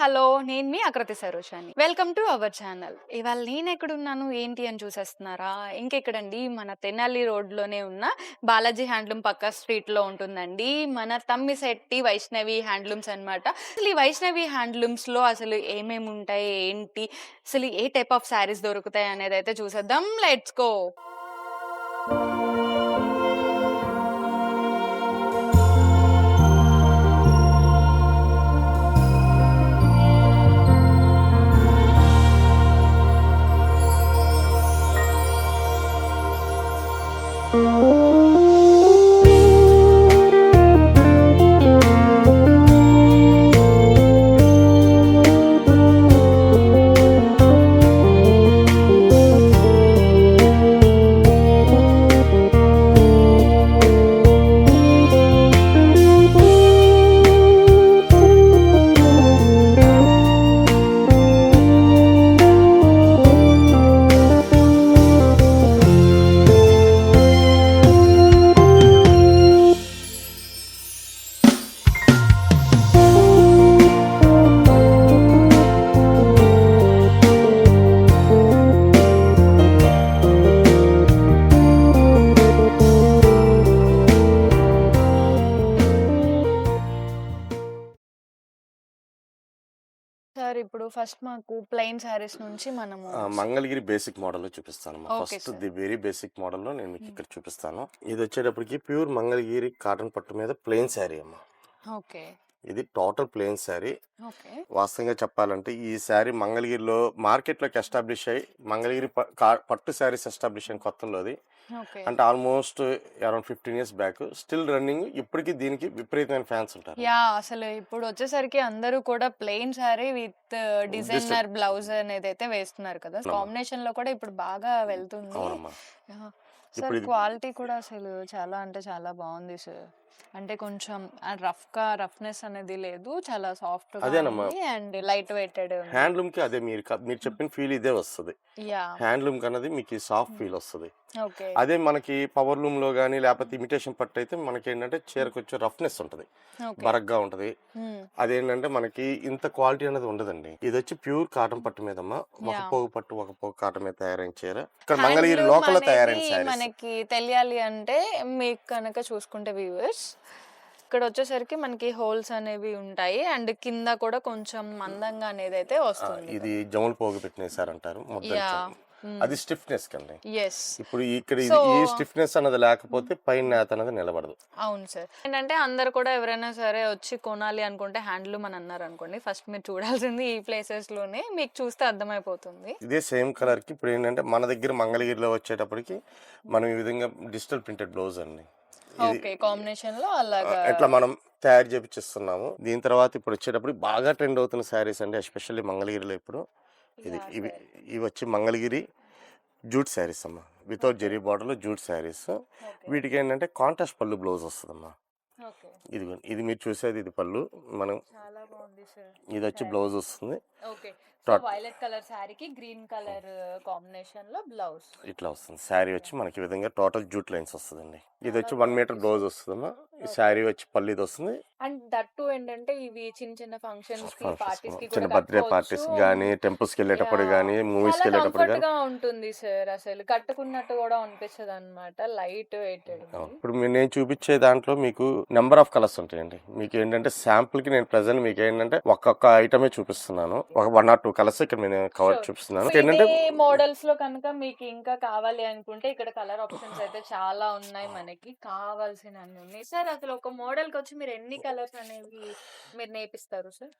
Hello నేను మీ Aakriti Saroshani welcome to our channel. ఇవాళ నేను ఎక్కడున్నాను ఏంటి అని చూసేస్తున్నారా? ఇంకెక్కడండి? మన తెనాలి రోడ్లోనే ఉన్న బాలాజీ హ్యాండ్లూమ్ పక్క స్ట్రీట్లో ఉంటుందండి. మన తమ్మిశెట్టి వైష్ణవి హ్యాండ్లూమ్స్ అన్నమాట. అసలు ఈ వైష్ణవి హ్యాండ్లూమ్స్లో అసలు ఏమేమి ఉంటాయి? ఏంటి? అసలు ఏ టైప్ ఆఫ్ శారీస్ దొరుకుతాయి అనేది అయితే చూసేద్దాం. Let's go! సార్ ఇప్పుడు ఫస్ట్ మాకు ప్లెయిన్ శారీస్ నుంచి మనము మంగళగిరి బేసిక్ మోడల్లో చూపిస్తాను ఫస్ట్. ది వెరీ బేసిక్ మోడల్లో నేను మీకు ఇక్కడ చూపిస్తాను. ఇది వచ్చేటప్పటికి ప్యూర్ మంగళగిరి కాటన్ పట్టు మీద ప్లెయిన్ శారీ అమ్మ. ఓకే. ఇది టోటల్ ప్లెయిన్ శారీ. వాస్తవంగా చెప్పాలంటే ఈ శారీ మంగళగిరిలో మార్కెట్లోకి ఎస్టాబ్లిష్ అయ్యి మంగళగిరి పట్టు శారీస్ ఎస్టాబ్లిష్ అయిన కొత్తలోది. అంటే almost around fifteen years back still running ఇప్పటికీ దీనికి విపరీతమైన ఫ్యాన్స్ ఉంటారు. యా అసలు ఇప్పుడు వచ్చేసరికి అందరూ కూడా plain sari with designer blouse అనేది అయితే వేస్తున్నారు కదా. కాంబినేషన్లో కూడా ఇప్పుడు బాగా వెళ్తుంది. సార్ క్వాలిటీ కూడా అసలు చాలా అంటే చాలా బాగుంది సార్. అంటే కొంచెం రఫ్గా రఫ్నెస్ అనేది లేదు చాలా సాఫ్ట్ అదేనమ్మా. అండ్ లైట్ వెయిటెడ్ హ్యాండ్లూమ్కి అదే మీరు మీరు చెప్పిన ఫీల్ ఇదే వస్తుంది. హ్యాండ్లూమ్ కన్నది మీకు సాఫ్ట్ ఫీల్ వస్తుంది అదే మనకి పవర్ లూమ్లో కానీ లేకపోతే ఇమిటేషన్ పట్టు అయితే మనకి ఏంటంటే చీరకు వచ్చే రఫ్నెస్ ఉంటుంది. బరగ్గా ఉంటది అదేంటంటే మనకి ఇంత క్వాలిటీ అనేది ఉండదండి. ఇది వచ్చి ప్యూర్ కాటన్ పట్టు మీదమ్మా. ఒక. పోగు పట్టు ఒక పోగు కాటన్ మీద తయారైన చీర. ఇక్కడ మంగళగిరి లోకల్ తయారైన మనకి తెలియాలి అంటే మీకు కనుక చూసుకుంటే వ్యూవర్స్ ఇక్కడ వచ్చేసరికి మనకి హోల్స్ అనేవి ఉంటాయి. అండ్ కింద కూడా కొంచెం మందంగా అనేది అయితే వస్తుంది. ఇది జములు పోగు పెట్టినేసారంటారు అది స్టిఫ్నెస్ కండి ఎస్ ఇప్పుడు ఇక్కడ ఈ స్టిఫ్నెస్ అన్నది లేకపోతే పైన నేత అనేది నిలబడదు. అవును సార్. ఏంటంటే అందరు కూడా ఎవరైనా సరే వచ్చి కొనాలి అనుకుంటే హ్యాండ్లూమ్ అని అన్నారు అనుకోండి ఫస్ట్ మీరు చూడాల్సింది ఈ ప్లేసెస్లోనే మీకు చూస్తే అర్థమైపోతుంది. ఇదే సేమ్ కలర్కి ఇప్పుడు ఏంటంటే మన దగ్గర మంగళగిరిలో వచ్చేటప్పటికి మనం ఈ విధంగా డిజిటల్ ప్రింటెడ్ బ్లౌజ్ అండి. ఓకే కాంబినేషన్లో అలాగా ఎట్లా మనం తయారు చేపించిస్తున్నాము దీని తర్వాత ఇప్పుడు వచ్చేటప్పుడు బాగా ట్రెండ్ అవుతున్న శారీస్ అండి ఎస్పెషల్లీ మంగళగిరిలో ఇప్పుడు. ఇది ఇవి ఇవి వచ్చి మంగళగిరి జూట్ శారీస్ అమ్మా. వితౌట్ జెరీ బార్డర్లో జూట్ శారీస్. వీటికి ఏంటంటే కాంట్రాస్ట్ పళ్ళు బ్లౌజ్ వస్తుందమ్మా. ఓకే. ఇది ఇది మీరు చూసేది ఇది పళ్ళు. మనం చాలా బాగుంది సార్. ఇది వచ్చి బ్లౌజ్ వస్తుంది. ఓకే. వైలెట్ కలర్ శారీకి గ్రీన్ కలర్ కాంబినేషన్లో బ్లౌజ్. ఇట్లా వస్తుంది. శారీ వచ్చి మనకి ఈ విధంగా టోటల్ జూట్ లైన్స్ వస్తుందండి. ఇది వచ్చి వన్ మీటర్ బ్లౌజ్ వస్తుందమ్మా. ఈ శారీ వచ్చి పళ్ళు ఇది వస్తుంది. అండ్ దట్టు ఏంటంటే ఇవి చిన్న చిన్న ఫంక్షన్స్కి పార్టీస్కి చిన్న బర్త్డే పార్టీస్ కానీ టెంపుల్స్కి వెళ్ళేటప్పుడు. కానీ మూవీస్కి వెళ్ళేటప్పుడు కానీ ఉంటుంది సార్ అసలు. కట్టుకున్నట్టు కూడా అనిపించదు అనమాట లైట్ వెయిటెడ్ అవును. ఇప్పుడు నేను చూపించే దాంట్లో మీకు నెంబర్ ఆఫ్ కలర్స్ ఉంటాయండి. మీకు ఏంటంటే శాంపుల్కి నేను ప్రజెంట్ మీకు ఏంటంటే ఒక్కొక్క ఐటమే చూపిస్తున్నాను. ఒక వన్ ఆర్ టూ కలర్స్ ఇక్కడ నేను కవర్. చూపిస్తున్నాను. ఏంటంటే మోడల్స్లో కనుక మీకు ఇంకా కావాలి అనుకుంటే ఇక్కడ కలర్ ఆప్షన్స్ అయితే చాలా ఉన్నాయి మనకి. కావాల్సిన అన్ని ఉన్నాయి. సార్ అసలు ఒక మోడల్కి వచ్చి మీరు ఎన్ని కలర్స్ అనేవి మీరు నేర్పిస్తారు సార్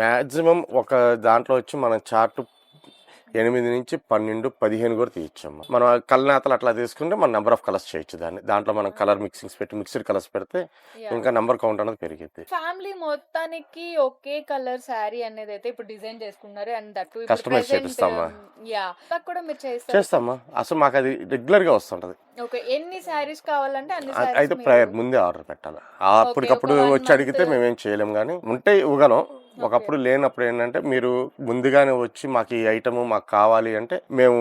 మాక్సిమం ఒక దాంట్లో వచ్చి మన చార్ట్ ఎనిమిది నుంచి పన్నెండు పదిహేను కూడా తీయచ్చమ్మా. మనం కళ్ళనేతలు అట్లా తీసుకుంటే మన నెంబర్ ఆఫ్ కలర్స్ చేయొచ్చు దాన్ని. దాంట్లో మనం కలర్ మిక్సింగ్స్ పెట్టి మిక్స్డ్ కలర్స్ పెడితే ఇంకా నెంబర్ కౌంట్ అనేది పెరిగిద్ది. ఫ్యామిలీ మొత్తానికి ఒకే కలర్ శారీ అనేది అయితే ఇప్పుడు డిజైన్ చేసుకున్నారు అండ్ దట్ Customize చేపిస్తామా? యా కూడా మీరు చేస్తామా? అసలు మాకు అది రెగ్యులర్గా వస్తుంటది. ఓకే ఎన్ని శారీస్ కావాలంటే అన్ని అయితే ప్రయర్ ముందే ఆర్డర్ పెట్టాలి. అప్పటికప్పుడు వచ్చి అడిగితే మేమేం చేయలేం కానీ ఉంటే ఇవ్వగలం. ఒకప్పుడు లేనప్పుడు ఏంటంటే మీరు ముందుగానే వచ్చి మాకు ఈ ఐటమ్ మాకు కావాలి అంటే మేము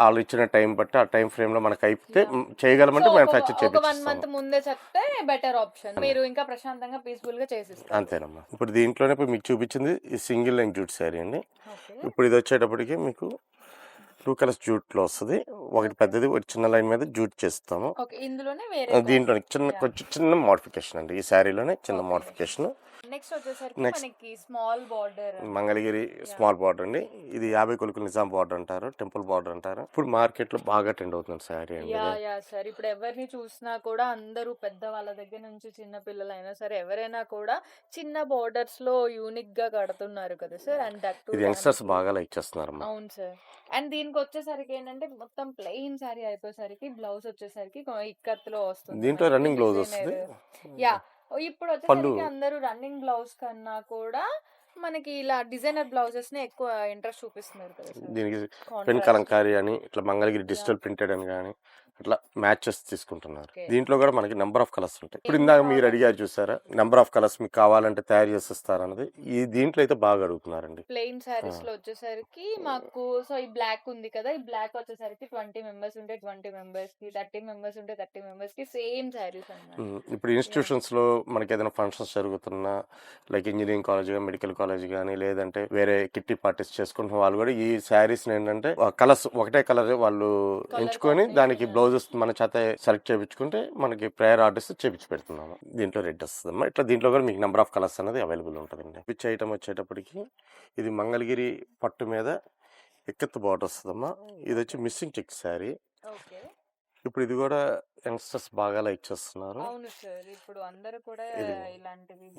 వాళ్ళు ఇచ్చిన టైం బట్టి ఆ టైం ఫ్రేమ్లో మనకు అయిపోతే చేయగలమంటే మ్యానుఫ్యాక్చర్ చేపిస్తాం ముందే చెప్తే బెటర్ ఆప్షన్ మీరు ఇంకా ప్రశాంతంగా పీస్ఫుల్గా చేసిస్తారు అంతేనమ్మా. ఇప్పుడు దీంట్లోనే ఇప్పుడు మీకు చూపించింది ఈ సింగిల్ లైన్ జూట్ శారీ అండి. ఇప్పుడు ఇది వచ్చేటప్పటికి మీకు టూ కలర్స్ జూట్లో వస్తుంది. ఒకటి పెద్దది ఒకటి చిన్న లైన్ మీద జూట్ చేస్తాము. దీంట్లో చిన్న కొంచెం చిన్న మోడిఫికేషన్ అండి. ఈ శారీలోనే చిన్న మోడిఫికేషన్. నెక్స్ట్ వచ్చేసరికి. మనకి small border Mangalagiri small border అండి. ఇది యాభై కొలుకులు నిజాం బార్డర్ అంటారు టెంపుల్ బార్డర్ అంటారు. ఇప్పుడు మార్కెట్లో బాగా ట్రెండ్ అవుతుంది అండి యా. యా సార్ ఇప్పుడు ఎవరిని చూసినా కూడా అందరూ పెద్ద వాళ్ళ దగ్గర నుంచి చిన్న పిల్లలైనా సరే ఎవరైనా కూడా చిన్న బోర్డర్స్లో యూనిక్గా కడుతున్నారు కదా సార్ అండ్ దట్ ఇది యంగ్స్టర్స్ బాగా లైక్ చేస్తున్నారు అవును సార్ అండ్ దీనికి వచ్చేసరికి ఏంటంటే మొత్తం ప్లెయిన్ సారీ అయిపోయేసరికి బ్లౌజ్ వచ్చేసరికి ఇక్కత్తులో వస్తుంది దీంట్లో రన్నింగ్ బ్లౌజ్. వస్తుంది. యా ఇప్పుడు. వచ్చేసరికి అందరూ రన్నింగ్ బ్లౌజ్ కన్నా కూడా మనకి ఇలా డిజైనర్ బ్లౌజెస్ని ఎక్కువ ఇంట్రెస్ట్ చూపిస్తున్నారు కదా దీనికి పెన్. కలంకారీ అని ఇట్లా మంగళగిరి డిజిటల్ ప్రింటెడ్ అని కానీ అట్లా మ్యాచెస్ తీసుకుంటున్నారు. దీంట్లో కూడా మనకి నెంబర్ ఆఫ్ కలర్స్ ఉంటాయి. ఇప్పుడు ఇందాక మీరు అడిగారు చూసారా? నెంబర్ ఆఫ్ కలర్స్ మీకు కావాలంటే తయారు చేసిస్తారు అన్నది ఈ దీంట్లో అయితే బాగా అడుగుతున్నారండి. ప్లెయిన్ శారీస్లో వచ్చేసరికి మాకు సో ఈ బ్లాక్ ఉంది కదా! ఈ బ్లాక్ వచ్చేసరికి ట్వంటీ మెంబర్స్ ఉంటే ట్వంటీ మెంబర్స్కి థర్టీ మెంబర్స్ ఉంటే థర్టీ మెంబర్స్కి సేమ్ ఉమ్, ఇప్పుడు ఇన్స్టిట్యూషన్స్లో మనకి ఏదైనా ఫంక్షన్స్ జరుగుతున్నా లైక్ ఇంజనీరింగ్ కాలేజ్ కానీ మెడికల్ కాలేజ్ కానీ లేదంటే వేరే కిట్టి పార్టీస్ చేసుకుంటున్న వాళ్ళు కూడా ఈ శారీస్ ఏంటంటే కలర్స్ ఒకటే కలర్ వాళ్ళు ఎంచుకొని. దానికి బ్లౌజెస్ మన చేత సెలెక్ట్ చేయించుకుంటే మనకి ప్రేయర్ ఆర్డర్స్ చేపించి పెడుతున్నాము. దీంట్లో రెడ్ వస్తుందమ్మా ఇట్లా దీంట్లో కూడా మీకు నెంబర్ ఆఫ్ కలర్స్ అనేది అవైలబుల్ ఉంటుందండి. పిచ్ ఐటమ్ వచ్చేటప్పటికి ఇది మంగళగిరి పట్టు మీద ఎక్కత్తు బార్డర్ వస్తుందమ్మా. ఇది వచ్చి మిస్సింగ్ చెక్ శారీ ఇప్పుడు ఇది కూడా యంగ్స్టర్స్ బాగా లైక్ చేస్తున్నారు.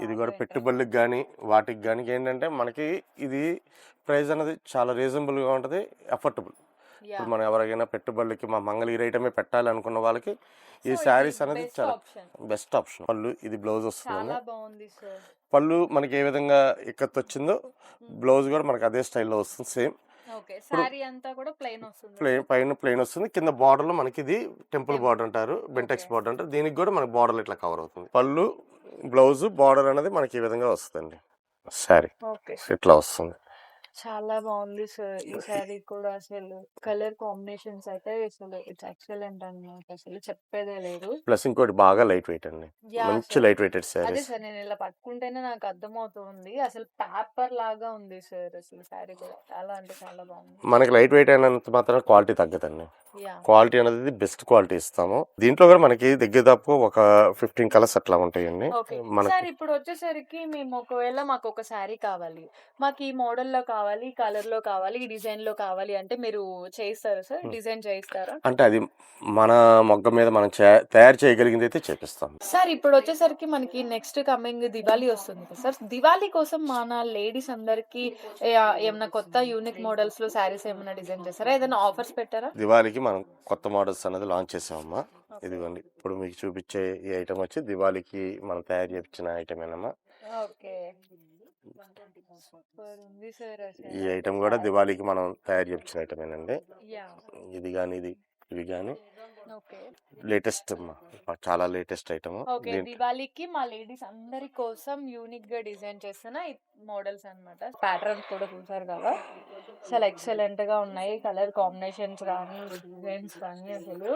ఇది- కూడా పెట్టుబడులకు కానీ వాటికి కానీ ఏంటంటే మనకి ఇది ప్రైస్ అనేది చాలా రీజనబుల్గా ఉంటుంది అఫోర్డబుల్. ఇప్పుడు మనం ఎవరికైనా పెట్టుబడులకి మా మంగళగిరి ఐటమే పెట్టాలి అనుకున్న వాళ్ళకి ఈ శారీస్ అనేది చాలా. బెస్ట్ ఆప్షన్ పళ్ళు ఇది బ్లౌజ్ సార్ పళ్ళు మనకి ఏ విధంగా ఎక్కత్తు వచ్చిందో బ్లౌజ్ కూడా మనకి అదే స్టైల్లో వస్తుంది సేమ్. వస్తుంది పైన ప్లెయిన్ వస్తుంది. కింద బార్డర్లో మనకి ఇది టెంపుల్ బార్డర్ అంటారు బెంటెక్స్. బార్డర్ అంటారు. దీనికి కూడా మనకి బార్డర్ ఇట్లా కవర్ అవుతుంది. పళ్ళు బ్లౌజ్ బార్డర్ అనేది మనకి ఈ విధంగా వస్తుందండి. సారీ ఓకే ఇట్లా వస్తుంది. చాలా బాగుంది సార్ ఈ శారీ కూడా అసలు కలర్ కాంబినేషన్స్ అయితే అసలు ఇట్స్ ఎక్సలెంట్ అన్నమాట. అసలు చెప్పేదే లేదు. ప్లస్ ఇంకోటి బాగా లైట్ వెయిట్ అండి. Yeah, మంచి sir. లైట్ వెయిటెడ్ అదే సార్ నేను ఇలా పట్టుకుంటేనే నాకు అర్థమవుతుంది. అసలు పేపర్ లాగా ఉంది సార్ అసలు శారీ కూడా. చాలా అంటే చాలా బాగుంది. మనకి లైట్ వెయిట్ అయినంత మాత్రం క్వాలిటీ తగ్గదండి. క్వాలిటీ అనేది బెస్ట్ క్వాలిటీ ఇస్తాము. దీంట్లో కూడా మనకి దగ్గర దాపు ఒక ఫిఫ్టీన్ కలర్స్ అట్లా ఉంటాయండి. మనకి సార్ ఇప్పుడు వచ్చేసరికి మేము ఒకవేళ మాకు ఒక శారీ కావాలి మాకు ఈ మోడల్లో కావాలి ఈ కలర్లో కావాలి ఈ డిజైన్లో కావాలి అంటే మీరు చేయిస్తారా సార్. డిజైన్ చేయిస్తారా? అంటే అది మన మొగ్గ మీద మనం తయారు చేయగలిగింది అయితే చేపిస్తాం. సార్ ఇప్పుడు వచ్చేసరికి మనకి నెక్స్ట్ కమింగ్ దివాళీ వస్తుంది సార్. దివాళీ కోసం మన లేడీస్ అందరికి ఏమైనా కొత్త యూనిక్ మోడల్స్లో శారీస్ ఏమైనా డిజైన్ చేస్తారా? ఏదైనా ఆఫర్స్ పెట్టారా? దివాళీకి మనం కొత్త మోడల్స్ అనేది లాంచ్ చేసామమ్మా. ఇదిగోండి. ఇప్పుడు మీకు చూపించే ఈ ఐటమ్ వచ్చి దివాళీకి మనం తయారు చేయించిన ఐటమేనమ్మా ఓకే. సూపర్ ఉంది సార్ ఈ ఐటమ్ కూడా దివాళీకి మనం తయారు చేయించిన ఐటమేనండి యా ఇది కానీ ఇది ఇవి కానీ ఓకే. లేటెస్ట్ చాలా లేటెస్ట్ ఐటమ్. ఓకే. దివాళీకి మా లేడీస్ అందరి కోసం యూనిక్గా డిజైన్ చేస్తున్న ఈ మోడల్స్ అన్నమాట. ప్యాటర్న్ కూడా చూసారు కదా? చాలా ఎక్సలెంట్గా ఉన్నాయి. కలర్ కాంబినేషన్స్ కానీ డిజైన్స్ కానీ అసలు.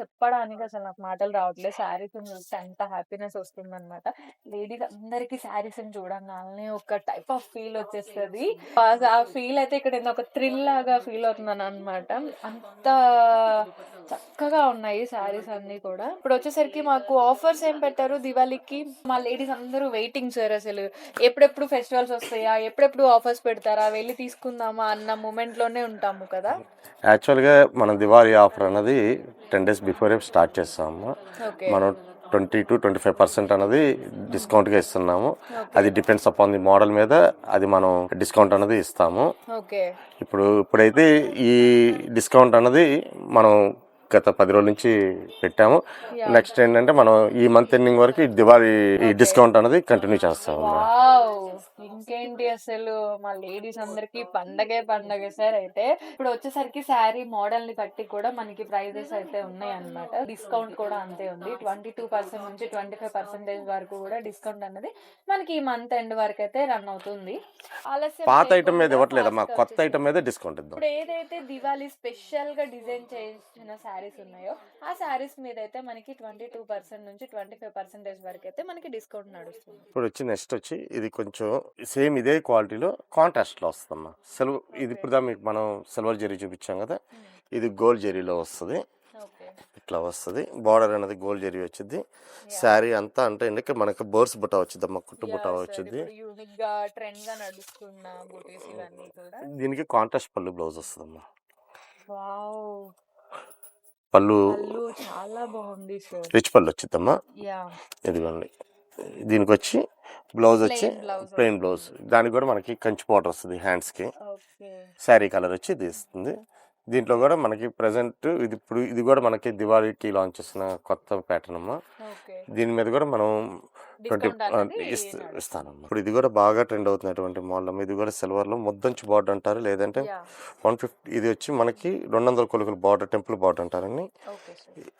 చెప్పడానికి అసలు నాకు మాటలు రావట్లేదు శారీస్ చూస్తే అంత హ్యాపీనెస్ వస్తుంది అనమాట లేడీస్ అందరికి శారీస్ చూడంగానే ఒక టైప్ ఆఫ్ ఫీల్ వచ్చేస్తుంది. ఆ ఫీల్ అయితే ఇక్కడ ఒక థ్రిల్ లాగా ఫీల్ అవుతున్నాను అనమాట అంత చక్కగా ఉన్నాయి శారీస్ అన్ని కూడా. ఇప్పుడు వచ్చేసరికి మాకు ఆఫర్స్ ఏం పెట్టారు? దివాళీకి మా లేడీస్ అందరూ వెయిటింగ్ సార్ అసలు. ఎప్పుడెప్పుడు ఫెస్టివల్స్ వస్తాయా? ఎప్పుడెప్పుడు ఆఫర్స్ పెడతారా? వెళ్ళి తీసుకుందామా అన్న మూమెంట్లోనే ఉంటాము కదా. యాక్చువల్గా మనం దివాళీ ఆఫర్ అన్నది టెన్ డేస్ బిఫోరే స్టార్ట్ చేస్తాము. మనం twenty two twenty five percent అనేది డిస్కౌంట్గా ఇస్తున్నాము అది డిపెండ్స్ అపాన్ ది మోడల్ మీద అది మనం డిస్కౌంట్ అనేది ఇస్తాము. ఇప్పుడు ఇప్పుడైతే ఈ డిస్కౌంట్ అన్నది మనం గత పది రోజుల నుంచి పెట్టాము. నెక్స్ట్ ఏంటంటే మనం ఈ మంత్ ఎండింగ్ వరకు ఈ దివాళీ ఈ డిస్కౌంట్ అనేది కంటిన్యూ చేస్తాము ఇంకేంటి అసలు మా లేడీస్ అందరికి పండగే పండగ సార్ అయితే. ఇప్పుడు వచ్చేసరికి శారీ మోడల్ని బట్టి కూడా మనకి ప్రైజెస్ అయితే ఉన్నాయి అన్నమాట డిస్కౌంట్ కూడా అంతే ఉంది. ట్వంటీ టూ పర్సెంట్ నుంచి ట్వంటీ ఫైవ్ పర్సెంటేజ్ వరకు కూడా డిస్కౌంట్ అన్నది మనకి ఈ మంత్ ఎండ్ వరకు అయితే రన్ అవుతుంది. ఆలస్యం పాత ఐటమ్ మీద ఇవ్వట్లేదమ్మా కొత్త. ఐటమ్ మీద డిస్కౌంట్ ఇద్దాం. ఇప్పుడు ఏదైతే దివాళీ స్పెషల్గా డిజైన్ చేసిన శారీస్ ఉన్నాయో ఆ శారీస్ మీద అయితే మనకి ట్వంటీ టూ పర్సెంట్ నుంచి ట్వంటీ ఫైవ్ పర్సెంటేజ్ వరకు అయితే మనకి డిస్కౌంట్ నడుస్తుంది. ఇప్పుడు వచ్చి నెక్స్ట్ వచ్చి ఇది కొంచెం సేమ్ ఇదే క్వాలిటీలో కాంట్రాస్ట్లో వస్తుందమ్మా సిల్వర్ ఇది ఇప్పుడు మీకు మనం సిల్వర్ జెరీ చూపించాం కదా ఇది గోల్డ్ జెరీలో వస్తుంది. ఇట్లా వస్తుంది. బార్డర్ అనేది గోల్డ్ జెరీ వచ్చింది శారీ అంతా అంటే ఇందుకే మనకి బోర్స్ బుట్ట వచ్చింది అమ్మ కుట్టు బుట్ట వచ్చింది దీనికి కాంట్రాస్ట్ పళ్ళు బ్లౌజ్ వస్తుందమ్మా. వావ్. పళ్ళు చాలా బాగుంది రిచ్ పళ్ళు వచ్చిందమ్మా ఇదిగోండి. దీనికి వచ్చి బ్లౌజ్ వచ్చి ప్లెయిన్ బ్లౌజ్ దానికి కూడా మనకి కంచి బార్డర్ వస్తుంది హ్యాండ్స్కి. శారీ కలర్ వచ్చి ఇది ఇస్తుంది. దీంట్లో కూడా మనకి ప్రజెంట్ ఇది ఇప్పుడు ఇది కూడా మనకి దివాళీకి లాంచ్ చేసిన కొత్త ప్యాటర్న్ అమ్మా. దీని మీద కూడా మనం ట్వంటీ ఇస్తానమ్మా. ఇప్పుడు ఇది కూడా బాగా ట్రెండ్ అవుతున్నటువంటి మోడల్ అమ్మా. ఇది కూడా సిల్వర్లో ముద్దంచి బార్డర్ అంటారు. లేదంటే వన్ ఫిఫ్టీ ఇది వచ్చి మనకి రెండు వందల కొలుకుల బార్డర్ టెంపుల్ బార్డర్ అంటారండి సార్.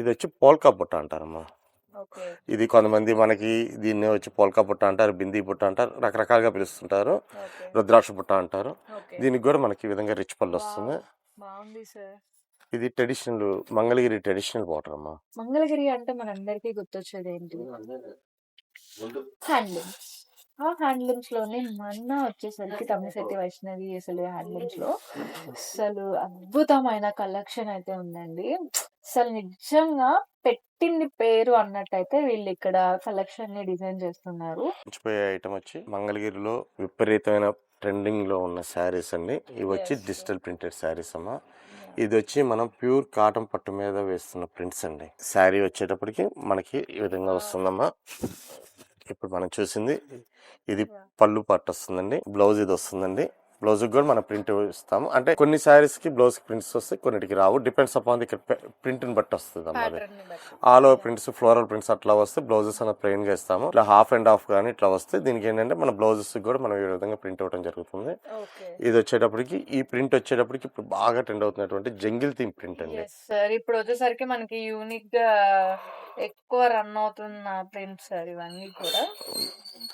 ఇది వచ్చి పోల్కా బుట్ట అంటారమ్మా. ఇది కొంతమంది మనకి దీన్ని వచ్చి పోల్కా బుట్ట అంటారు బిందీ బుట్ట అంటారు రకరకాలుగా పిలుస్తుంటారు రుద్రాక్ష బుట్ట అంటారు. ఓకే. దీనికి కూడా మనకి ఈ విధంగా రిచ్ పళ్ళు వస్తుంది. బాగుంది సార్. ఇది ట్రెడిషనల్ మంగళగిరి ట్రెడిషనల్ బార్డర్ అమ్మా. మంగళగిరి అంటే మనందరికీ గుర్తొచ్చేది ఏంటి? ఆ హ్యాండ్లూమ్స్లోనే మొన్న వచ్చేసరికి తమిళశెట్టి వైష్ణవి అసలు హ్యాండ్లూమ్స్లో అసలు అద్భుతమైన కలెక్షన్ అయితే ఉందండి. అసలు నిజంగా పెట్టింది పేరు అన్నట్టయితే వీళ్ళు ఇక్కడ కలెక్షన్ని డిజైన్ చేస్తున్నారు. మర్చిపోయే ఐటమ్ వచ్చి మంగళగిరిలో విపరీతమైన ట్రెండింగ్లో ఉన్న శారీస్ అండి. ఇవి వచ్చి. డిజిటల్ ప్రింటెడ్ శారీస్ అమ్మా. ఇది వచ్చి మనం ప్యూర్ కాటన్ పట్టు మీద వేస్తున్న ప్రింట్స్ అండి. శారీ వచ్చేటప్పటికి మనకి ఈ విధంగా వస్తుందమ్మా. ఇప్పుడు మనం చూసింది ఇది పళ్ళు పట్టు వస్తుందండి బ్లౌజ్ ఇది వస్తుందండి. బ్లౌజ్ కూడా మనం ప్రింట్ ఇస్తాము. అంటే కొన్ని శారీస్కి బ్లౌజ్ ప్రింట్స్ వస్తాయి కొన్నిటికి రావు. డిపెండ్స్ అపాన్ ఇక్కడ ప్రింట్ని బట్టి వస్తుంది అమ్మా అది. ప్యాటర్న్ని బట్టి. All over prints floral prints అట్లా వస్తే బ్లౌజెస్ అన్న ప్లెయిన్గా ఇస్తాము. ఇట్లా హాఫ్ అండ్ హాఫ్ కానీ ఇట్లా వస్తే దీనికి ఏంటంటే మన బ్లౌజెస్ కూడా మనం ఈ విధంగా ప్రింట్ అవ్వడం జరుగుతుంది. ఇది వచ్చేటప్పటికి ఈ ప్రింట్ వచ్చేటప్పటికి ఇప్పుడు బాగా ట్రెండ్ అవుతున్నటువంటి జంగిల్ థీమ్ ప్రింట్ అండి. సార్ ఇప్పుడు వచ్చేసరికి మనకి యూనిక్గా ఎక్కువ రన్ అవుతున్న ప్రింట్స్ సార్ ఇవన్నీ కూడా.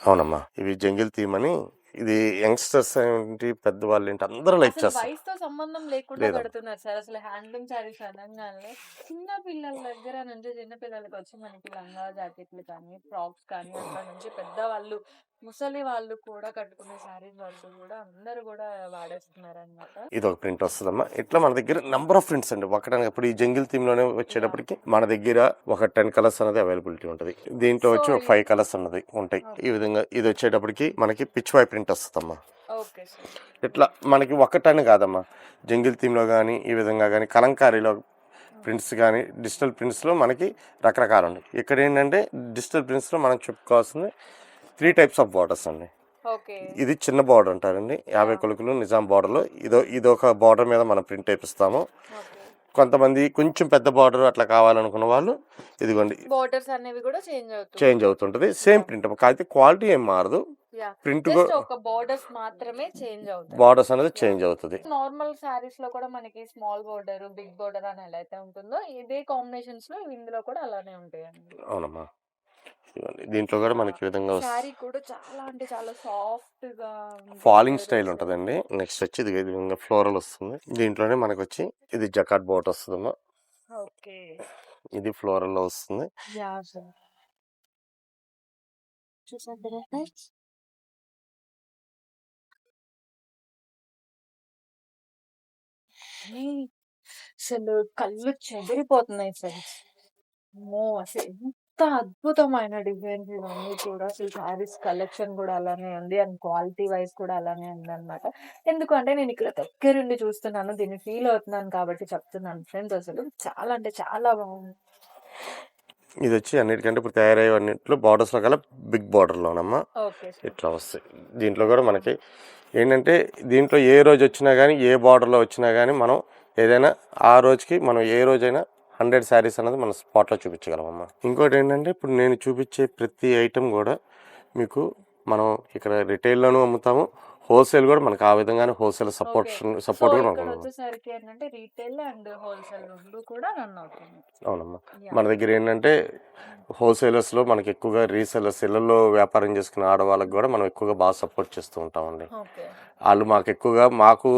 అవునమ్మా. ఇవి జంగిల్ థీమ్ అని ఇది యంగ్స్టర్స్ ఏంటి పెద్దవాళ్ళు ఏంటి అందరూ లైక్ చేస్తారు వయసుతో సంబంధం లేకుండా లేదమ్మా. కడుతున్నారు సార్ అసలు హ్యాండ్లూమ్ శారీస్ అనగానే చిన్న పిల్లల దగ్గర నుంచి చిన్న పిల్లలకి వచ్చి మనకి లంగా జాకెట్లు కానీ ఫ్రాక్స్ కానీ అక్కడ నుంచి పెద్ద వాళ్ళు ముసలి వాళ్ళు కూడా కట్టుకునే శారీస్ వరకు కూడా అందరూ కూడా వాడేస్తున్నారు అనమాట ఇది ఒక ప్రింట్ వస్తుందమ్మా. ఇట్లా మన దగ్గర నెంబర్ ఆఫ్ ప్రింట్స్ అండి. ఒకటే ఇప్పుడు ఈ జంగిల్ థీమ్లోనే వచ్చేటప్పటికి మన దగ్గర ఒక టెన్ కలర్స్ అనేది అవైలబిలిటీ ఉంటుంది. దీంట్లో వచ్చి ఒక ఫైవ్ కలర్స్ అన్నది ఉంటాయి. ఈ విధంగా ఇది వచ్చేటప్పటికి మనకి పిచ్ వై ప్రింట్ వస్తుందమ్మా. ఇట్లా మనకి ఒక్కటని కాదమ్మా. జంగిల్ థీమ్లో కానీ ఈ విధంగా కానీ కలంకారీలో ప్రింట్స్ కానీ డిజిటల్ ప్రింట్స్లో మనకి రకరకాలు ఉన్నాయి. ఇక్కడ ఏంటంటే డిజిటల్ ప్రింట్స్లో మనం చెప్పుకోవాల్సింది త్రీ టైప్స్ ఆఫ్ బార్డర్స్ అండి. ఓకే. ఇది చిన్న బార్డర్ అంటారండి. యాభై కొలుకులు నిజాం బార్డర్లో. ఇదో ఇదొక బార్డర్ మీద మనం ప్రింట్ వేపిస్తాము కొంతమంది కొంచెం పెద్ద బార్డర్ అట్లా కావాలనుకున్న వాళ్ళు ఇదిగోండి. బోర్డర్స్ అనేవి కూడా చేంజ్ అవుతుంది. చేంజ్ అవుతుంటుంది. Same print. కాకపోతే క్వాలిటీ ఏం మారదు. ప్రింట్ బోర్డర్స్ మాత్రమే చేంజ్ అవుతాయి బార్డర్స్ అనేది చేంజ్ అవుతుంది. నార్మల్ శారీస్లో కూడా మనకి స్మాల్ బోర్డర్ బిగ్ బోర్డర్ అని ఎలా అయితే ఉంటుందో ఇదే కాంబినేషన్స్లో ఇందులో కూడా అలానే ఉంటాయండి. అవునమ్మా. దీంట్లో కూడా మనకి ఈ విధంగా వస్తుంది శారీ కూడా చాలా అంటే చాలా సాఫ్ట్గా. ఫాలింగ్ స్టైల్ ఉంటుందండి. నెక్స్ట్ వచ్చి ఇది విధంగా ఫ్లోరల్ వస్తుంది. దీంట్లోనే మనకు వచ్చి ఇది జకాట్ బోట్ వస్తుందమ్మా. ఓకే. ఇది ఫ్లోరల్లో వస్తుంది అసలు కళ్ళు చెదిరిపోతున్నాయి ఫ్రెండ్స్. అసలు ఎంత అద్భుతమైన డిజైన్స్ ఇవన్నీ కూడా. అసలు శారీస్ కలెక్షన్ కూడా అలానే ఉంది. అండ్ క్వాలిటీ వైజ్ కూడా అలానే ఉంది అనమాట ఎందుకంటే నేను ఇక్కడ దగ్గరుండి చూస్తున్నాను. దీన్ని ఫీల్ అవుతున్నాను కాబట్టి చెప్తున్నాను ఫ్రెండ్స్ అసలు. చాలా అంటే చాలా బాగుంది. ఇది వచ్చి అన్నిటికంటే ఇప్పుడు తయారయ్యే అన్నింటిలో బార్డర్స్లో కల్లా బిగ్ బార్డర్ లోనమ్మా. ఓకే ఇట్లా వస్తాయి. దీంట్లో కూడా మనకి ఏంటంటే దీంట్లో ఏ రోజు వచ్చినా కానీ ఏ బార్డర్లో వచ్చినా కానీ మనం ఏదైనా ఆ రోజుకి మనం ఏ రోజైనా హండ్రెడ్ శారీస్ అనేది మనం స్పాట్లో చూపించగలమమ్మా. ఇంకోటి ఏంటంటే ఇప్పుడు నేను చూపించే ప్రతి ఐటెం కూడా మీకు మనం ఇక్కడ రిటైల్లోనూ అమ్ముతాము. హోల్సేల్ కూడా మనకు ఆ విధంగానే హోల్సేల్ సపోర్ట్ సపోర్ట్ కూడా వచ్చేసరికి ఏంటంటే రీటైల్ అండ్ హోల్సేల్ రెండు కూడా రన్ అవుతుంది. అవునమ్మా. మన దగ్గర ఏంటంటే హోల్సేలర్స్లో మనకి ఎక్కువగా రీసెలర్స్ ఇళ్ళలో వ్యాపారం చేసుకునే ఆడవాళ్ళకి కూడా మనం ఎక్కువగా బాగా సపోర్ట్ చేస్తూ ఉంటామండి. వాళ్ళు మాకు ఎక్కువగా మాకు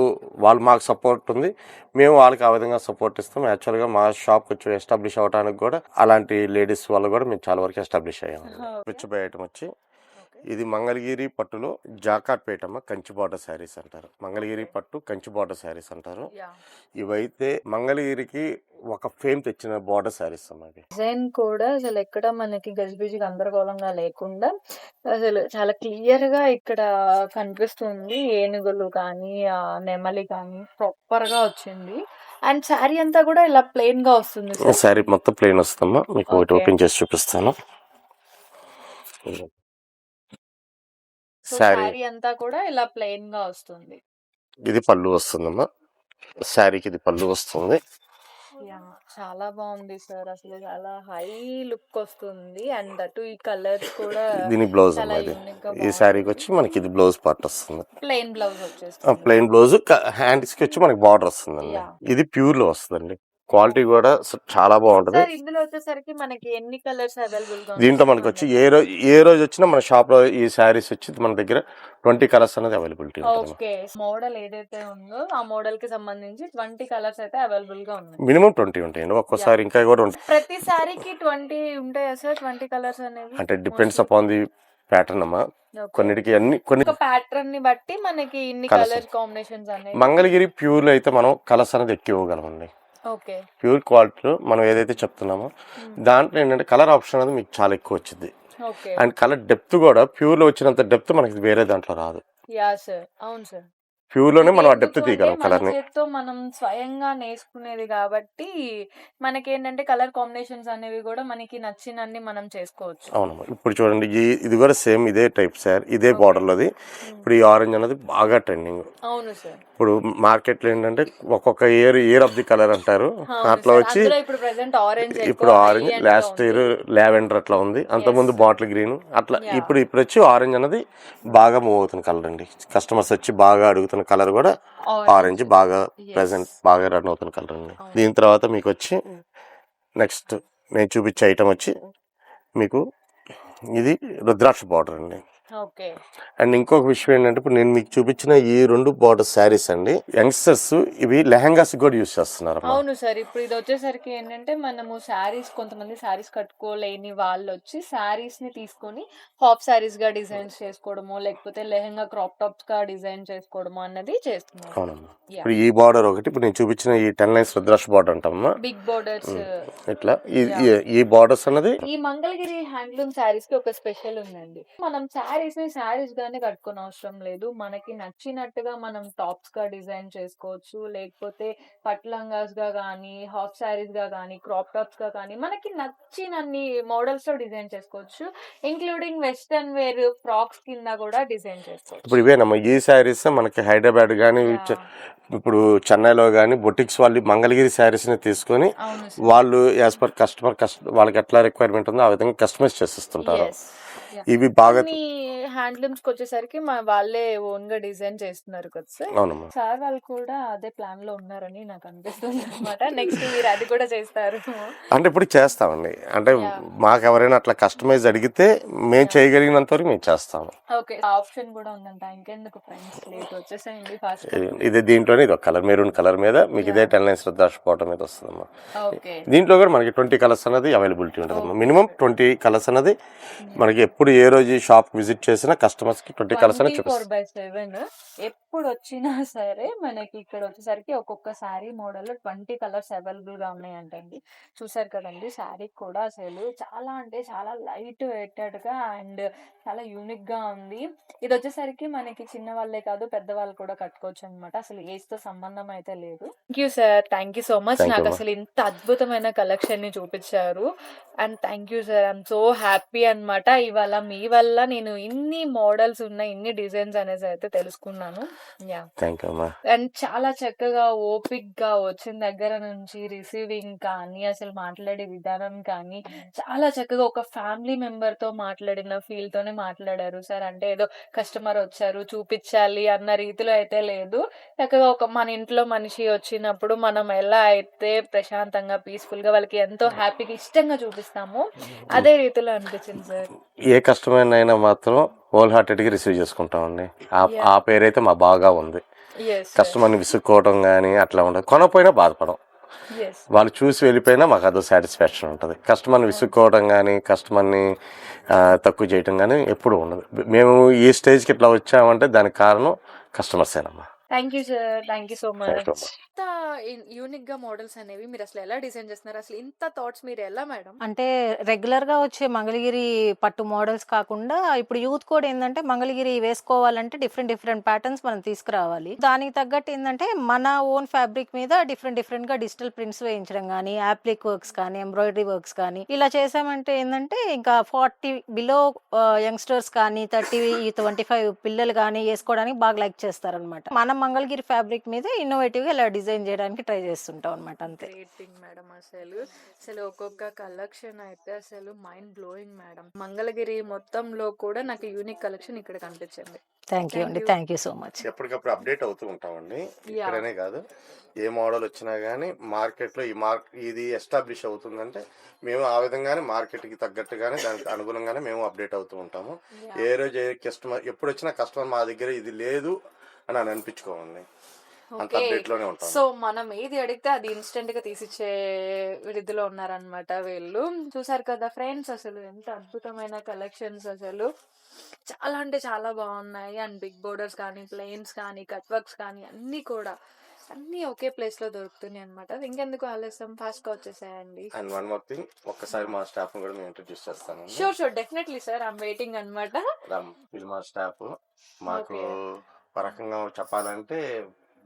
వాళ్ళు మాకు సపోర్ట్ ఉంది. మేము వాళ్ళకి ఆ విధంగా సపోర్ట్ ఇస్తాం. యాక్చువల్గా మా షాప్ వచ్చి ఎస్టాబ్లిష్ అవ్వడానికి కూడా అలాంటి లేడీస్ వాళ్ళు కూడా మేము చాలా వరకు ఎస్టాబ్లిష్ అయ్యాము పిచ్చిపోయే ఐటమ్ వచ్చి ఇది మంగళగిరి పట్టులో జాకాట్ పేటమ్మ కంచి బార్డర్ శారీస్ అంటారు. మంగళగిరి పట్టు కంచి బార్డర్ శారీస్ అంటారు. ఇవైతే మంగళగిరికి ఒక ఫేమ్ తెచ్చిన బార్డర్ శారీస్ అమ్మ ఇవి డిజైన్ కూడా అసలు ఎక్కడ మనకి గజిబిజి గందరగోళంగా లేకుండా అసలు చాలా క్లియర్గా ఇక్కడ కనిపిస్తుంది. ఏనుగులు కానీ నెమలి కానీ ప్రాపర్గా వచ్చింది. అండ్ శారీ అంతా కూడా ఇలా ప్లెయిన్గా వస్తుంది సార్. శారీ మొత్తం ప్లెయిన్ వస్తుందమ్మా. మీకు ఒకటి. ఓపెన్ చేసి చూపిస్తాను. శారీ. అంతా కూడా ఇలా ప్లెయిన్గా వస్తుంది. ఇది పళ్ళు వస్తుందమ్మా. శారీకి ఇది పళ్ళు వస్తుంది. యా చాలా బాగుంది సార్. అసలు చాలా హై లుక్ వస్తుంది. అండ్ అటు ఈ కలర్స్ కూడా దీని బ్లౌజ్ ఇది. ఈ శారీకి వచ్చి మనకి ఇది బ్లౌజ్ పార్ట్ వస్తుంది. ప్లెయిన్ బ్లౌజ్ వచ్చేస్తుంది. ప్లెయిన్ బ్లౌజ్ హ్యాండ్స్కి వచ్చి మనకి బార్డర్ వస్తుందండి. ఇది ప్యూర్లో వస్తుందండి. క్వాలిటీ కూడా చాలా బాగుంటది. ఇందులో వచ్చేసరికి మనకి ఎన్ని కలర్స్ అవైలబుల్ దీంట్లో మనకి వచ్చి ఏ రోజు ఏ రోజు వచ్చినా మన షాప్లో ఈ శారీస్ వచ్చి మన దగ్గర ట్వంటీ కలర్స్ అనేది అవైలబిలిటీ ఓకే. మోడల్ ఏదైతే ఉందో ఆ మోడల్కి సంబంధించి ట్వంటీ కలర్స్ అయితే అవైలబుల్గా ఉన్నాయి. మినిమం ట్వంటీ ఉంటాయండి ఒక్కోసారి ఇంకా కూడా ఉంటాయి ప్రతి సారీకి ట్వంటీ ఉంటాయా సార్? ట్వంటీ కలర్స్ అనేవి? అంటే డిపెండ్స్ అపాన్ ది ప్యాటర్న్ అమ్మా. కొన్నిటికి అన్ని కొన్ని ప్యాటర్న్ని బట్టి మనకి ఇన్ని. కలర్ కాంబినేషన్స్ అనేవి. మంగళగిరి ప్యూర్లో అయితే మనం కలర్స్ అనేది ఎక్కువ ఇవ్వగలమండి. ఓకే ప్యూర్ క్వాలిటీలో మనం ఏదైతే చెప్తున్నామో దాంట్లో ఏంటంటే కలర్ ఆప్షన్ అనేది మీకు చాలా ఎక్కువ వచ్చింది. అండ్ కలర్ డెప్త్ కూడా ప్యూర్లో వచ్చినంత డెప్త్ మనకి వేరే దాంట్లో రాదు. ప్యూర్లోనే మనం డెప్త్ తీయగలం కలర్ని చేత్తో మనం స్వయంగా నేర్చుకునేది కాబట్టి మనకి ఏంటంటే కలర్ కాంబినేషన్స్ అనేవి కూడా మనకి నచ్చినన్ని మనం చేసుకోవచ్చు. అవునమ్మా. ఇప్పుడు చూడండి ఈ ఇది కూడా సేమ్ ఇదే టైప్ సార్ ఇదే బార్డర్ లోది ఇప్పుడు ఈ ఆరెంజ్ అనేది బాగా ట్రెండింగ్ అవును సార్ ఇప్పుడు మార్కెట్లో ఏంటంటే ఒక్కొక్క year year of the colour అంటారు. అట్లా వచ్చి ఇప్పుడు ప్రెసెంట్ ఆరెంజ్ ఇప్పుడు ఆరెంజ్ లాస్ట్ ఇయర్ లావెండర్ అట్లా ఉంది. అంతకుముందు బాటిల్ గ్రీన్ అట్లా. ఇప్పుడు ఇప్పుడు వచ్చి ఆరెంజ్ అనేది బాగా మూవ్ అవుతున్న కలర్ అండి. కస్టమర్స్ వచ్చి బాగా అడుగుతున్న కలర్ కూడా ఆరెంజ్ బాగా. ప్రెసెంట్ బాగా రన్ అవుతున్న కలర్ అండి. దీని తర్వాత మీకు వచ్చి నెక్స్ట్ నేను చూపించే ఐటమ్ వచ్చి మీకు ఇది రుద్రాక్ష బార్డర్ అండి. అండ్ ఇంకొక విషయం ఏంటంటే ఇప్పుడు నేను మీకు చూపించిన ఈ రెండు బార్డర్ శారీస్ అండి యంగ్స్టర్స్ ఇవి లెహంగాస్ కూడా యూస్ చేస్తున్నారు అవును సార్ ఇప్పుడు ఇది వచ్చేసరికి ఏంటంటే మనము శారీస్ కొంతమంది శారీస్ కట్టుకోలేని వాళ్ళు వచ్చి శారీస్ని తీసుకొని హాఫ్ శారీస్గా డిజైన్స్ చేసుకోవడము లేకపోతే లెహంగా క్రాప్ టాప్స్గా డిజైన్ చేసుకోవడము అన్నది చేస్తున్నారు. అవునమ్మా. ఇప్పుడు ఈ బార్డర్ ఒకటి ఇప్పుడు నేను చూపించిన ఈ టెన్ లైన్స్ రుద్రాక్ష బార్డర్ అంటామమ్మా. బిగ్ బోర్డర్స్ ఇట్లా ఈ బార్డర్స్ అన్నది ఈ మంగళగిరి హ్యాండ్లూమ్ శారీస్కి ఒక స్పెషల్ ఉందండి. మనం శారీస్ని శారీస్ గానే కట్టుకోని అవసరం లేదు. మనకి నచ్చినట్టుగా మనం టాప్స్గా డిజైన్ చేసుకోవచ్చు. లేకపోతే పట్లంగాస్గా కానీ హాఫ్ శారీస్గా కానీ క్రాప్ టాప్స్గా కానీ మనకి నచ్చినన్ని మోడల్స్లో డిజైన్ చేసుకోవచ్చు. ఇంక్లూడింగ్ వెస్టర్న్ వేర్ ఫ్రాక్స్ కింద కూడా డిజైన్ చేసుకోవచ్చు. ఇప్పుడు ఇవేనమ్మా ఈ శారీస్ మనకి హైదరాబాద్ కానీ. ఇప్పుడు చెన్నైలో కానీ బొటిక్స్ వాళ్ళు మంగళగిరి శారీస్ని తీసుకొని వాళ్ళు యాజ్ పర్ కస్టమర్ కస్ట వాళ్ళకి ఎట్లా రిక్వైర్మెంట్ ఉందో ఆ విధంగా కస్టమైజ్ చేసిస్తుంటారు. ఇవి బాగా కొన్ని హ్యాండ్లూమ్స్కి వచ్చేసరికి మా వాళ్ళే ఓన్గా డిజైన్ చేస్తున్నారు కదా సార్. అవునమ్మా. సార్ వాళ్ళు కూడా అదే ప్లాన్లో ఉన్నారని నాకు అనిపిస్తుంది అనమాట నెక్స్ట్ మీరు అది కూడా చేస్తారు. అంటే ఇప్పుడు చేస్తామండి. అంటే. మాకు ఎవరైనా అట్లా కస్టమైజ్ అడిగితే మేము చేయగలిగినంత వరకు మేము చేస్తాము. ఓకే. ఆప్షన్ కూడా ఉందంట. ఇంకెందుకు ఫ్రెండ్స్? లేట్ వచ్చేసేయండి ఫాస్ట్ ఇది- దీంట్లోనే ఇది ఒక కలర్. మెరూన్ కలర్ మీద మీకు ఇదే టెన్ లైన్స్ బాటం మీద వస్తుందమ్మా. ఓకే. దీంట్లో కూడా మనకి ట్వంటీ కలర్స్ అనేది అవైలబిలిటీ ఉంటుందమ్మా. మినిమం ట్వంటీ కలర్స్ అనేది మనకి ఎప్పుడు ఏ రోజు షాప్ విజిట్ చేసినా కస్టమర్స్కి ట్వంటీ కలర్స్ ఫోర్ చూపిస్తాం. బై సెవెన్ ఎప్పుడు వచ్చినా సరే మనకి ఇక్కడ వచ్చేసరికి ఒక్కొక్క శారీ మోడల్ ట్వంటీ కలర్స్ అవైలబుల్గా ఉన్నాయంటండి. చూసారు కదండి శారీ కూడా అసలు చాలా అంటే చాలా లైట్ వెయిటెడ్గా అండ్ చాలా యూనిక్గా ఉంది. ఇది వచ్చేసరికి మనకి చిన్న వాళ్ళే కాదు పెద్ద వాళ్ళు కూడా కట్టుకోవచ్చు అనమాట అసలు ఏజ్తో సంబంధం అయితే లేదు. Thank you sir thank you so much నాకు. అసలు ఇంత అద్భుతమైన కలెక్షన్ని చూపించారు. And thank you sir I'm so happy అన్నమాట. ఇవాళ మీ వల్ల నేను ఇన్ని ఇన్ని మోడల్స్ ఉన్నాయి ఇన్ని డిజైన్స్ అనేసి అయితే తెలుసుకున్నాను. యా. థ్యాంక్ యూ అమ్మా. అండ్ చాలా చక్కగా ఓపిక్గా వచ్చిన దగ్గర నుంచి రిసీవింగ్ కానీ అసలు మాట్లాడే విధానం కానీ చాలా చక్కగా ఒక ఫ్యామిలీ మెంబర్తో మాట్లాడిన ఫీల్ తోనే మాట్లాడారు. సార్ అంటే ఏదో కస్టమర్ వచ్చారు చూపించాలి అన్న రీతిలో అయితే లేదు. చక్కగా ఒక మన ఇంట్లో మనిషి వచ్చినప్పుడు మనం ఎలా అయితే ప్రశాంతంగా పీస్ఫుల్గా వాళ్ళకి ఎంతో హ్యాపీగా ఇష్టంగా చూపిస్తాము అదే రీతిలో అనిపించింది సార్. ఏ కస్టమర్ అయినా మాత్రం హోల్ హార్టెడ్గా రిసీవ్ చేసుకుంటామండి. ఆ ఆ పేరైతే మా బాగా ఉంది. కస్టమర్ని విసుక్కోవడం కానీ అట్లా ఉండదు. కొనపోయినా బాధపడం వాళ్ళు చూసి వెళ్ళిపోయినా మాకు అదో సాటిస్ఫాక్షన్ ఉంటుంది. కస్టమర్ని విసుక్కోవడం కానీ కస్టమర్ని తక్కువ చేయడం కానీ ఎప్పుడు ఉండదు. మేము ఈ స్టేజ్కి ఇట్లా వచ్చామంటే దానికి కారణం కస్టమర్సేనమ్మా. Thank you sir. Thank you so Thank you, much. ఇంత యూనిక్గా మోడల్స్ అనేవి మీరు అసలు ఎలా డిజైన్ చేస్తున్నారు? అసలు ఇంత థాట్స్ మీరు ఎలా మేడం? అంటే రెగ్యులర్గా వచ్చే మంగళగిరి పట్టు మోడల్స్ కాకుండా ఇప్పుడు యూత్ కూడా ఏంటంటే మంగళగిరి వేసుకోవాలంటే డిఫరెంట్ డిఫరెంట్ ప్యాటర్న్స్ మనం తీసుకురావాలి. దానికి తగ్గట్టు ఏంటంటే మన ఓన్ ఫ్యాబ్రిక్ మీద డిఫరెంట్ డిఫరెంట్గా డిజిటల్ ప్రింట్స్ వేయించడం కానీ యాప్లిక్ వర్క్స్ కానీ ఎంబ్రాయిడరీ వర్క్స్ కానీ ఇలా చేసామంటే ఏంటంటే ఇంకా ఫార్టీ బిలో యంగ్స్టర్స్ కానీ థర్టీ ట్వంటీ ఫైవ్ పిల్లలు కానీ వేసుకోవడానికి బాగా లైక్ చేస్తారనమాట మన మంగళగిరి ఫ్యాబ్రిక్ మీద ఇన్నోవేటివ్గా ఇలా డిజైన్ చేయడానికి ట్రై చేస్తుంటాం అనమాట అంతే. మేడం అసలు అసలు ఒక్కొక్క కలెక్షన్ అయితే అసలు మైండ్ బ్లోయింగ్ మేడం మంగళగిరి మొత్తంలో కూడా నాకు యూనిక్ కలెక్షన్ ఇక్కడ కనిపించింది. థ్యాంక్ యూ అండి. థ్యాంక్ యూ సో మచ్ ఎప్పటికప్పుడు అప్డేట్ అవుతూ ఉంటామండి. ఇక్కడనే కాదు ఏ మోడల్ వచ్చినా కానీ మార్కెట్లో ఈ మార్క్ ఇది ఎస్టాబ్లిష్ అవుతుందంటే మేము ఆ విధంగానే మార్కెట్కి తగ్గట్టుగానే దానికి అనుగుణంగానే మేము అప్డేట్ అవుతూ ఉంటాము. ఏ రోజు ఏ కస్టమర్ ఎప్పుడు వచ్చినా కస్టమర్ మా దగ్గర ఇది లేదు అని అని అనిపించుకోమండి అంత Okay. అప్డేట్లోనే ఉంటాం సో మనం ఏది అడిగితే అది ఇన్స్టెంట్గా తీసిచ్చే విధిలో ఉన్నారనమాట వీళ్ళు. చూసారు కదా ఫ్రెండ్స్ అసలు ఎంత అద్భుతమైన కలెక్షన్స్ అసలు. చాలా అంటే చాలా బాగున్నాయి. అండ్ బిగ్ బోర్డర్స్ కానీ ప్లెయిన్స్ కానీ కట్ వర్క్స్ కానీ అన్ని కూడా. అన్ని ఒకే ప్లేస్లో దొరుకుతున్నాయి అనమాట ఇంకెందుకు ఆలస్యం? ఫాస్ట్గా వచ్చేసాయండి. అండ్ వన్ మోర్ థింగ్ ఒక్కసారి మా స్టాఫ్ కూడా మేము ఇంట్రడ్యూస్ చేస్తానండి sure sure definitely sir I'm waiting అనమాట మా స్టాఫ్ మాకు. ఒక రకంగా చెప్పాలంటే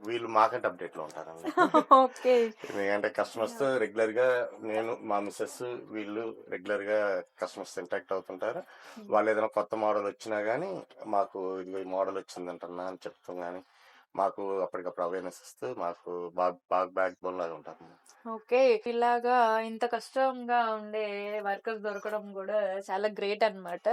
వీళ్ళు మాకంటే అప్డేట్లో ఉంటారండి. ఓకే. ఎందుకంటే కస్టమర్స్ రెగ్యులర్గా నేను మా మిస్సెస్ వీళ్ళు రెగ్యులర్గా కస్టమర్స్ ఇంటాక్ట్ అవుతుంటారు వాళ్ళు ఏదైనా కొత్త మోడల్ వచ్చినా గానీ మాకు ఇదిగో ఈ మోడల్ వచ్చిందంటున్నా అని చెప్తాం గానీ మాకు అప్పటికప్పుడు అవేర్నెస్ ఇస్తూ మాకు బాగా బాగా బ్యాక్ బోన్ లాగా ఉంటారు. ఓకే. ఇలాగా ఇంత కష్టంగా ఉండే వర్కర్స్ దొరకడం కూడా చాలా గ్రేట్ అన్నమాట.